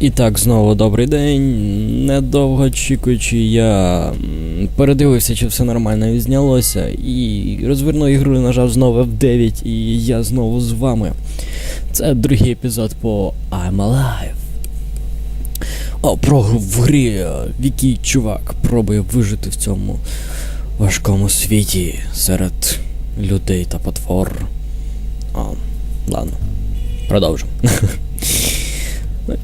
І так, знову добрий день. Недовго очікуючи, я передивився, чи все нормально відзнялося, і розвернув ігру нажав знову F9, і я знову з вами. Це другий епізод по I'm Alive. О, про в грі, в якій чувак пробує вижити в цьому важкому світі серед людей та потвор. О, ладно, продовжимо.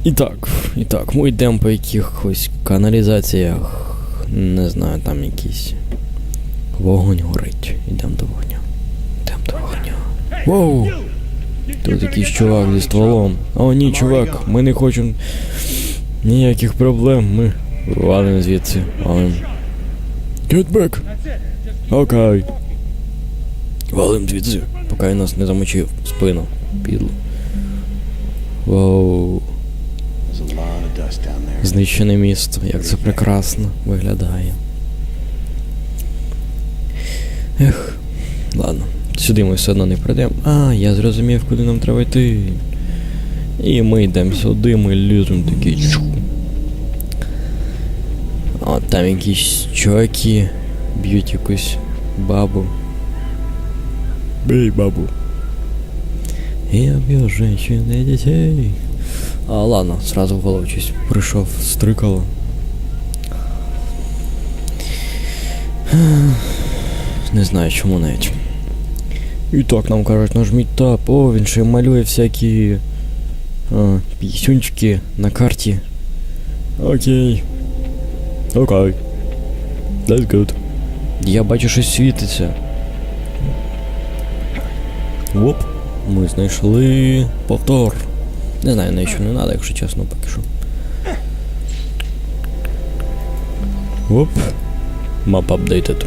І так, і так, ми йдемо по якихось каналізаціях. Не знаю, там якийсь вогонь горить. Йдемо до вогню. Йдемо до вогню. Воу! Тут якийсь чувак зі стволом. О, ні, чувак, ми не хочемо ніяких проблем. Ми валимо звідси. Валим. Get back! Окей. Валим звідси, поки він нас не замочив спину. Підло. Воу. Знищене місто, як це прекрасно виглядає. Ех, ладно, сюди ми все одно не прийдемо. А, я зрозумів, куди нам треба йти. І ми йдемо сюди, ми ліземо такі. О, там якісь чуваки б'ють якусь бабу. Бей бабу. Я б'ю женщин и детей. А, ладно, сразу в голову щось прийшов, стрикало. Не знаю чому навіть. І так нам кажуть, нажміть тап. О, він ще малює всякі а, пісюнчики на карті. Окей. Окей. That's good. Я бачу, щось світиться. Оп. Ми знайшли повтор. Не знаю, навіщо не треба, якщо чесно, поки що. Оп. Map updated.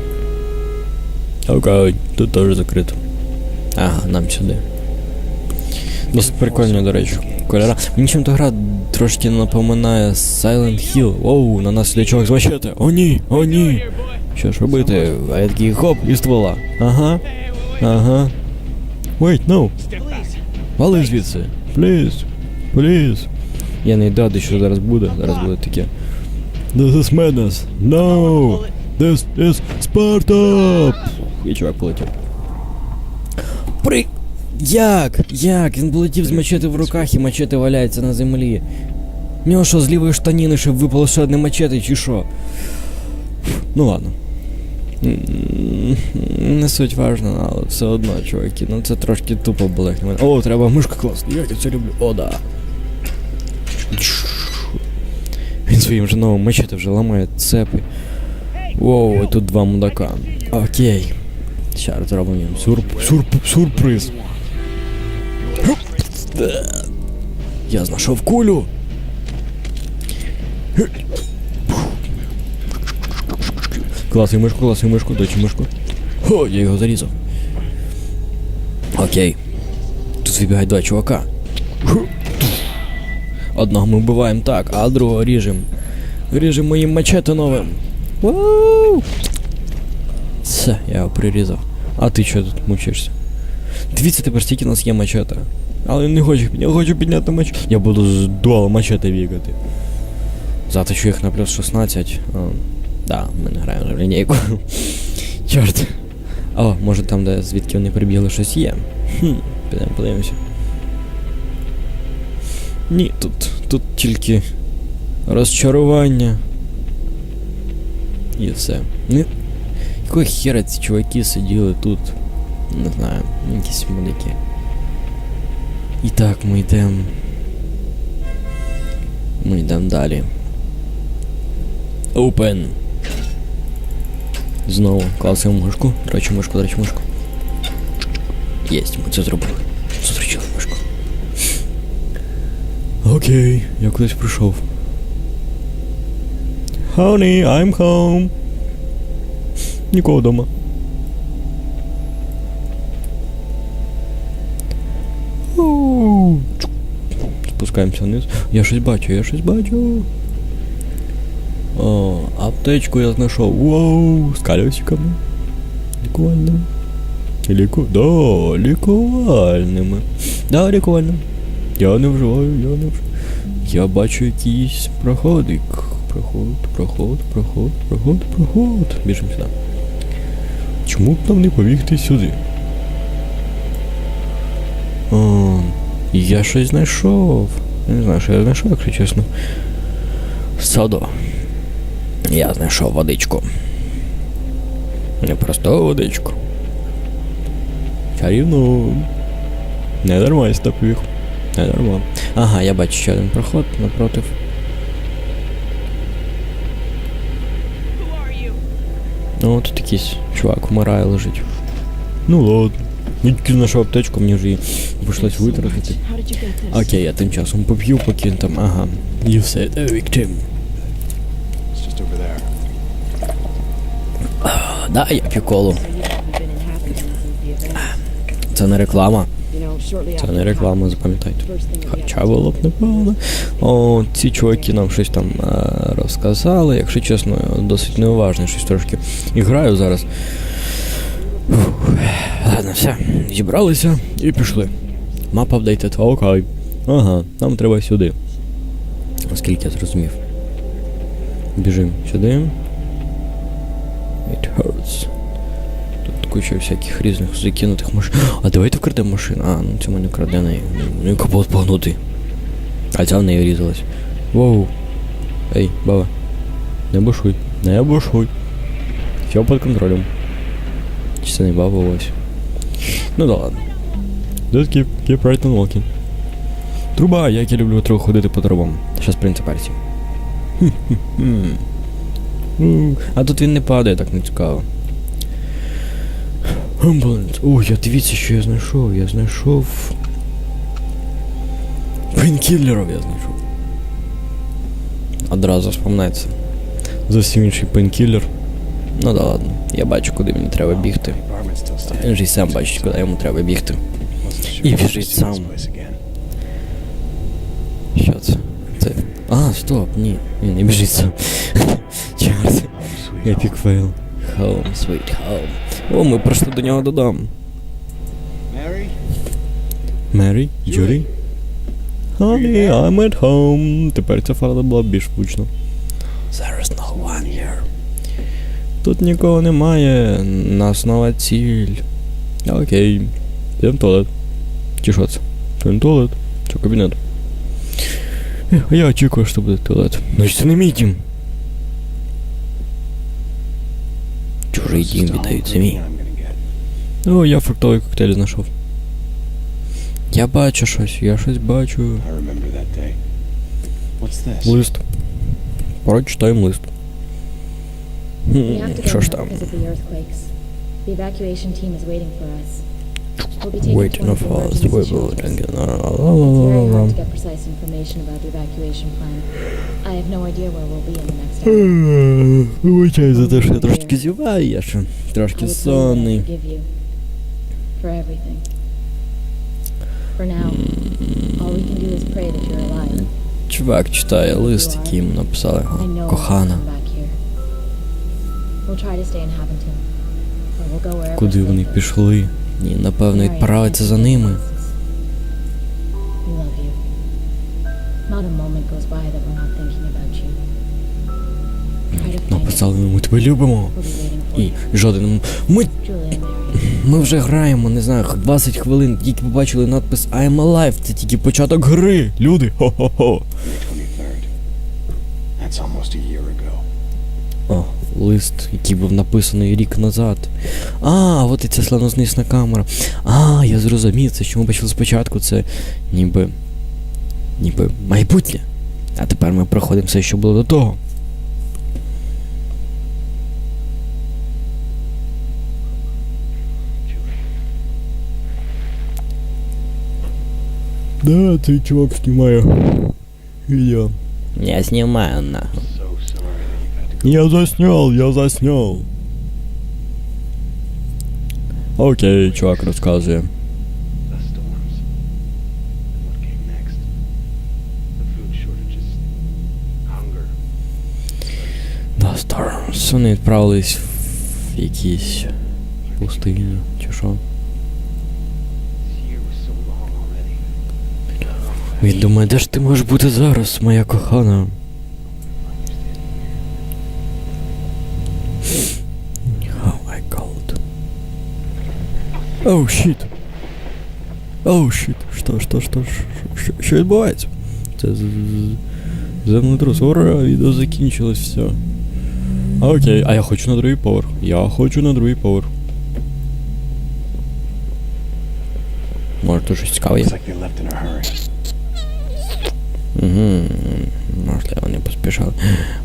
Окей, тут теж закрито. Ага, нам сюди. Досить прикольно, до речі, кольора. Мені чим-то гра трошки напоминає Silent Hill. Оу, на нас лічок з мачете. О ні, о ні. Що ж робити? А я такий хоп, і ствола. Ага. Ага. Wait, no. Вали звідси. Please. Please. Я не йду, що зараз буде. Зараз буде таке. This is madness. No. This is Sparta. І чувак полетів. При... Як? Як? Він полетів з мачети в руках і мачете валяється на землі. В нього що, з лівої штаніни ще випало ще одне мачете, чи що? Ну ладно. Не суть важно, але все одно, чуваки, ну це трошки тупо було. О, треба мишка класна, я це люблю. О, да. Він своїм же новим мачете вже ламає цепи. Воу, тут два мудака. Окей. Зараз зробимо їм сюрп... Сюрп... сюрприз. Я знайшов кулю. Класний мишку, класний мишку, дочі мишку. О, я його зарізав. Окей. Тут вибігають два чувака. Одного ми вбиваємо так, а другого ріжемо. Ріжемо моїм мачете новим. Все, я його прирізав. А ти що тут мучишся? Дивіться тепер стільки у нас є мачете. Але не хочу, я хочу підняти мачете. Я буду з дуал мачете бігати. Заточу їх на плюс 16. О, да, ми не граємо в лінійку. Чорт. О, може там, де звідки вони прибігли, щось є. Хм, підемо подивимося. Ні, тут, тут тільки розчарування. І все. Ну, якого хера ці чуваки сиділи тут? Не знаю, якісь мудики. І так, ми йдемо. Ми йдемо далі. Open. Знову класимо мишку. Речі, мишку, речі, мишку. Єсть, ми це зробили. Окей, я кудись прийшов. Honey, I'm home. Нікого вдома. Оу. Спускаємося вниз. Я щось бачу, я щось бачу. О, аптечку я знайшов. Воу, з колесиками. Лікувальними. Ліку... Да, лікувальними. Да, лікувальним. Я не вживаю, я не вживаю. Я бачу якийсь проходик. Проход, проход, проход, проход, проход. Біжимо сюди. Чому б нам не побігти сюди? О, я щось знайшов. Я не знаю, що я знайшов, якщо чесно. Садо. Я знайшов водичку. Не просто водичку. Чарівну. Не дарма я побіг. Не дарма. Ага, я бачу ще один проход напротив. Ну, тут якийсь чувак вмирає лежить. Ну ладно. Я тільки знайшов аптечку, мені вже її прийшлось витратити. Окей, я тим часом поп'ю, поки він там. Ага. You said a victim. Да, я п'ю колу. Це не реклама. Це не реклама, запам'ятайте. Хоча було б непогано. О, ці чуваки нам щось там е, розказали. Якщо чесно, досить неуважно, щось трошки і граю зараз. Фух. Ладно, все, зібралися і пішли. Мапа апдейтед, окей. Ага, нам треба сюди. Оскільки я зрозумів. Біжим сюди. It hurts. Тут куча всяких різних закинутих машин. А вкрадемо машину. А, ну цьому не краде неї. Ну і капот погнути. А ця в неї різалась. Воу. Ей, баба. Не бушуй. Не бушуй. Все під контролем. Чи це не баба ось. Ну да ладно. Just keep, keep right on walking. Труба, як я люблю трохи ходити по трубам. Щас принцип. Хм-хм-хм. А тут він не падає, так не цікаво. Амбуланс. О, я дивіться, що я знайшов. Я знайшов. Пейнкілерів я знайшов. Одразу вспоминається. Зовсім інший пейнкілер. Ну да ладно, я бачу, куди мені треба бігти. Він же й сам бачить, куди йому треба бігти. І біжить сам. Що це? Це. А, стоп, ні. Він не біжить сам. Чорт. Епік фейл. Home, sweet home. О, ми прийшли до нього додому. Мері, Джулі. Honey, I'm at home. Тепер ця фраза була більш влучна. There is no one here. Тут нікого немає. Нас нова ціль. Окей. Йдемо в туалет. Чи що це? Це не туалет. Це кабінет. Я очікую, що буде туалет. Значить, це не мій дім. Чужий This дім is all віддається the мій. I'm gonna get. О, я фруктовий коктейль знайшов. Я бачу щось, я щось бачу. I remember that day. What's this? Лист. Прочитаємо лист. We Хм, have to go Що ж now там? because of the earthquakes. The evacuation team is waiting for us. We'll be taken Waiting to one of for the us, emergency we will precise information about the evacuation plan. I have no idea where we'll be in the next hour. Вибачаю за те, що я трошки зіваю, я ще I трошки сонний. give you. For everything. For now, all we can do is pray that you're alive. Чувак читає лист, який йому написали. I know we'll Кохана. come back here. We'll try to stay in Haventon. Or we'll go wherever Куди вони пішли? Ні, напевно, відправиться за ними. Not a moment goes by that we're not thinking about you. Написали ми тебе любимо. We'll be waiting for І жоден. Ми, ми вже граємо, не знаю, 20 хвилин, тільки побачили надпис I'm alive. Це тільки початок гри. Люди. Хо-хо-хо. May 23rd. That's almost a year ago. О, лист, який був написаний рік назад. А, от і ця славнознисна камера. А, я зрозумів, це що ми бачили спочатку, це ніби. ніби майбутнє. А тепер ми проходимо все, що було до того. Да, цей чувак знімає відео. Я знімаю нахуй. So sorry that you've had to go. Я заснял, я заснял. Окей, чувак розказує. Вони відправились в якісь пустиню, чи що. Він думає, де ж ти можеш бути зараз, моя кохана? How I called. Оу, щит. Оу, щит. Що, що, що, що, що, відбувається? Це землетрус. Ура, відео закінчилось, все. Окей, а я хочу на другий поверх. Я хочу на другий поверх. Може, тут щось цікаве є? Угу. Можливо, не поспішали.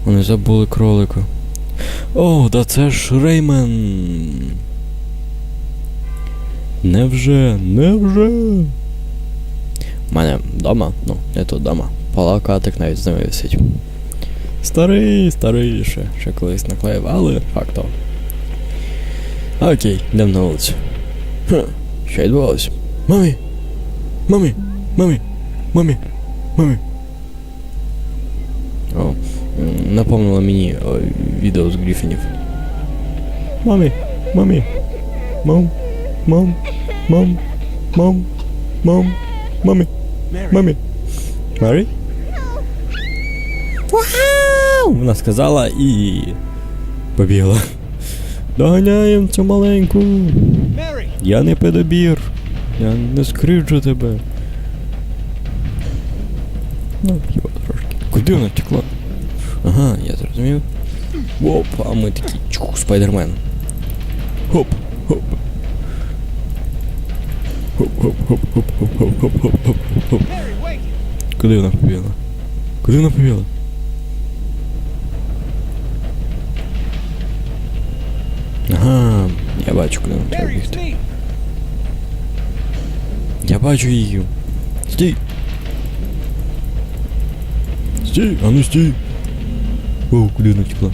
Вони забули кролика. О, да це ж Реймен. Невже, невже? У мене вдома, ну, не тут вдома. Плакатик навіть з ними висить. Старий, старий ще, ще колись наклеїв, але факто. Окей, йдемо на вулицю. Хм, що відбувалося? Мамі! Мамі! Мамі! Мамі! Мамі! О, м, напомнило мені о, відео з Гріфінів. Мамі, мамі, мам, мам, мам, мам, мам, мамі, мамі. Марі? Вау! Вона сказала і побігла. Доганяємо цю маленьку. Я не педобір. Я не скриджу тебе. Ну, хіба трошки. Куди вона втекла? Ага, я зрозумів. Оп, а ми такі чух, спайдермен. Хоп, хоп. Хоп, хоп, хоп, хоп, хоп, хоп, хоп, хоп, хоп, хоп. Mary! Куди вона побігла? Куди вона побігла? Ага, я бачу, куди вона треба Mary, it's бігти. me! Я бачу її. Стій. Стій, а ну стій. О, куди вона втекла?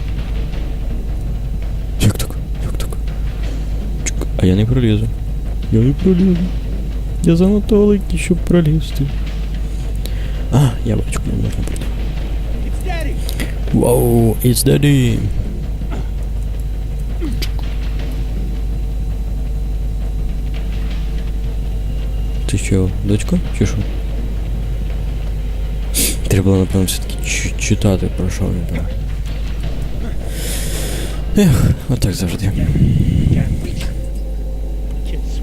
Як так? Як так? Чук, а я не пролізу. Я не пролізу. Я занадто великий, щоб пролізти. А, я бачу, куди можна пройти. It's Daddy! Вау, it's daddy. Що, дочка? Чи що? Треба було, напевно, все-таки читати, про що він там. Ех, отак завжди.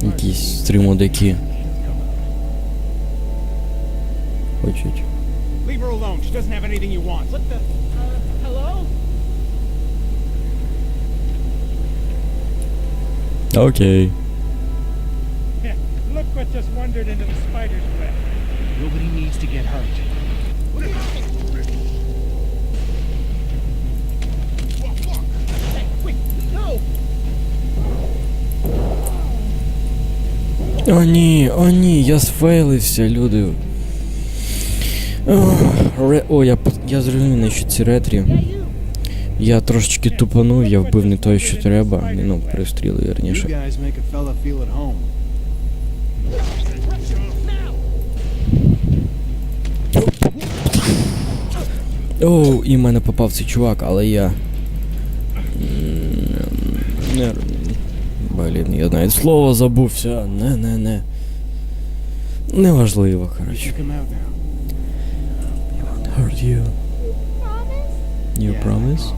Якісь стримодаки. Хочуть. Leave her alone. She doesn't have anything you want. What the? Окей. Look what just wandered into the spider's web. Nobody needs to get hurt. О ні, о ні, я сфейлився, люди. О, ре... О я, я зрозумів, на що ці ретрі. Я трошечки тупанув, я вбив не той, що треба. Ну, пристріли верніше. guys make a fella feel at home. Оу, і в мене попав цей чувак, але я. Блін, я навіть слово забувся. Не, не, не. Неважливо, коротше. Hurt you. You promise?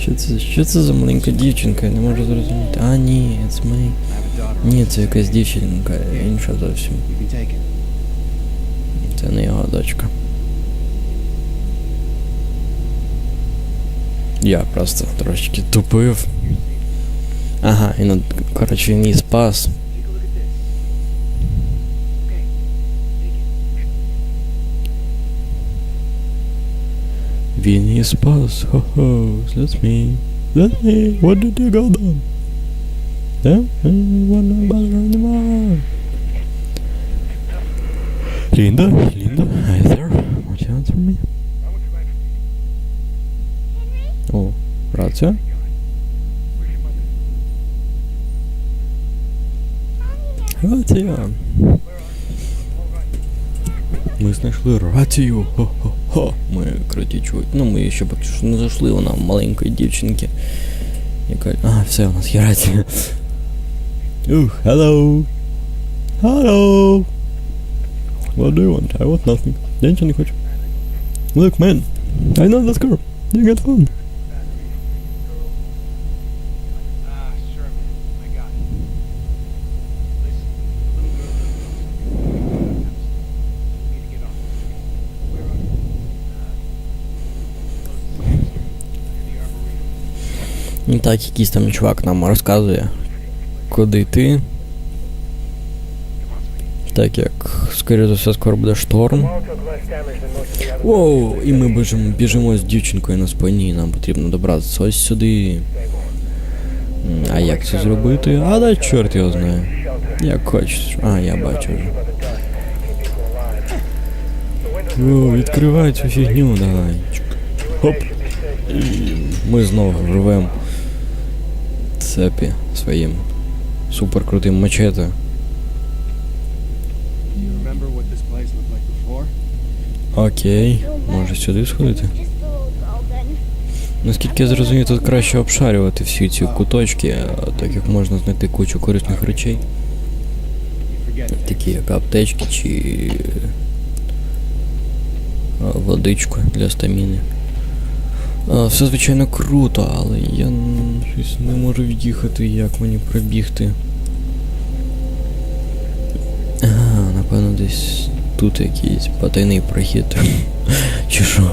Що це, що це за маленька дівчинка? Я не можу зрозуміти. А, ні, it's me. Ні, це якась дівчинка, інша зовсім. Це не його дочка. Я просто трошечки тупив. Ага, і ну, коротше, він її спас. Він її спас. Хо-хо, that's me. That's me. What did you go down? Yeah? I wanna bother anymore. Linda, Linda, hi there. Won't you answer me? О, рація? Рація. Ми знайшли рацію. Хо-хо-хо. Ми круті чуть. Ну, ми ще поки що не зайшли, вона маленької дівчинки. Яка. А, все, у нас є рація. Oh, hello. Hello. What do you want? I want nothing. Я нічого не хочу. Look, man. I know this girl. You get fun. Ah, sure, man. I got it. Listen, the little girl. We need to get on. Where are you? Uh, close to the arboretum. І так, якийсь там чувак нам розказує, куди йти. Так як, скоріше за все, скоро буде шторм. Воу, і ми біжимо, біжимо з дівчинкою на спині, нам потрібно добратися ось сюди. А як це зробити? А да чорт його знає. Як хочеш. А, я бачу вже. О, відкривай цю фігню, давай. Хоп. Ми знову рвем цепі своїм суперкрутим мачете. Окей, може сюди сходити? Наскільки я зрозумів, тут краще обшарювати всі ці куточки, так як можна знайти кучу корисних речей, такі як аптечки чи водичку для стаміни. Все звичайно круто, але я щось не можу від'їхати, як мені пробігти. Ага, напевно, десь тут якийсь потайний прохід. Чи що?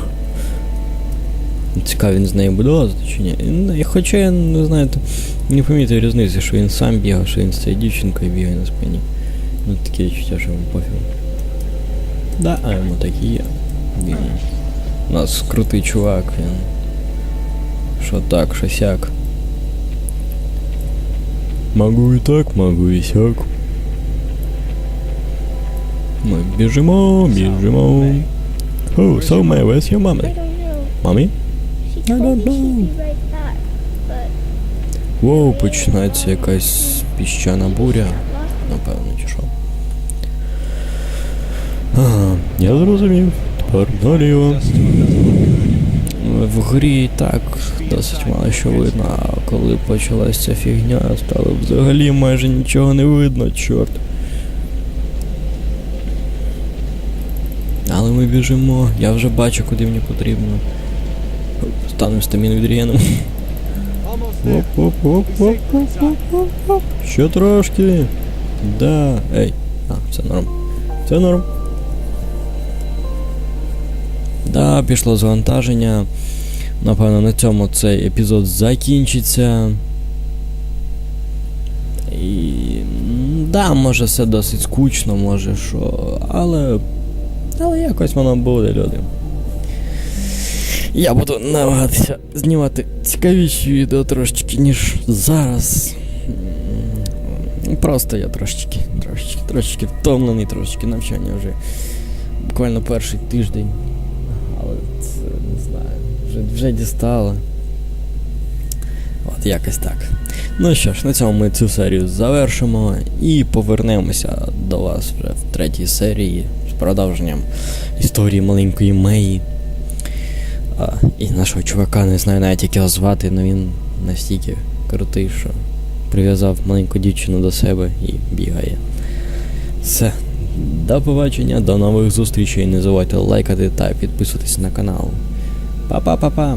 Цікаво, він з нею буде лазити чи ні? Ну, Хоча я не знаю, не помітив різниці, що він сам бігав, що він з цією дівчинкою бігає на спині. Ну таке відчуття, що йому пофіг. Да, а йому так і є. Він у нас крутий чувак, він. Що так, що сяк. Могу і так, могу і сяк. Ми біжимо, біжимо. Oh, so May, where's your mommy? Mommy? I don't know. Воу, починається якась піщана буря. Напевно, чи що. Ага, я зрозумів. Тепер наліво. В грі і так досить мало що видно, а коли почалась ця фігня, стало взагалі майже нічого не видно, чорт. Але ми біжимо, я вже бачу, куди мені потрібно. Станемо стаміну від рієном. Оп, оп, оп, оп, оп, оп, оп, оп. Ще трошки. Да. Ей. А, все норм. Все норм. Да, пішло завантаження. Напевно, на цьому цей епізод закінчиться. І. Да, може все досить скучно, може що. Але. Але якось воно буде, люди. Я буду намагатися знімати цікавіші відео трошечки, ніж зараз. Просто я трошечки, трошечки, трошечки втомлений, трошечки навчання вже буквально перший тиждень. Але це не знаю, вже, вже дістало. От якось так. Ну що ж, на цьому ми цю серію завершимо і повернемося до вас вже в третій серії продовженням історії маленької Меї. А, і нашого чувака, не знаю навіть як його звати, але він настільки крутий, що прив'язав маленьку дівчину до себе і бігає. Все. До побачення, до нових зустрічей. Не забувайте лайкати та підписуватись на канал. Па-па-па-па!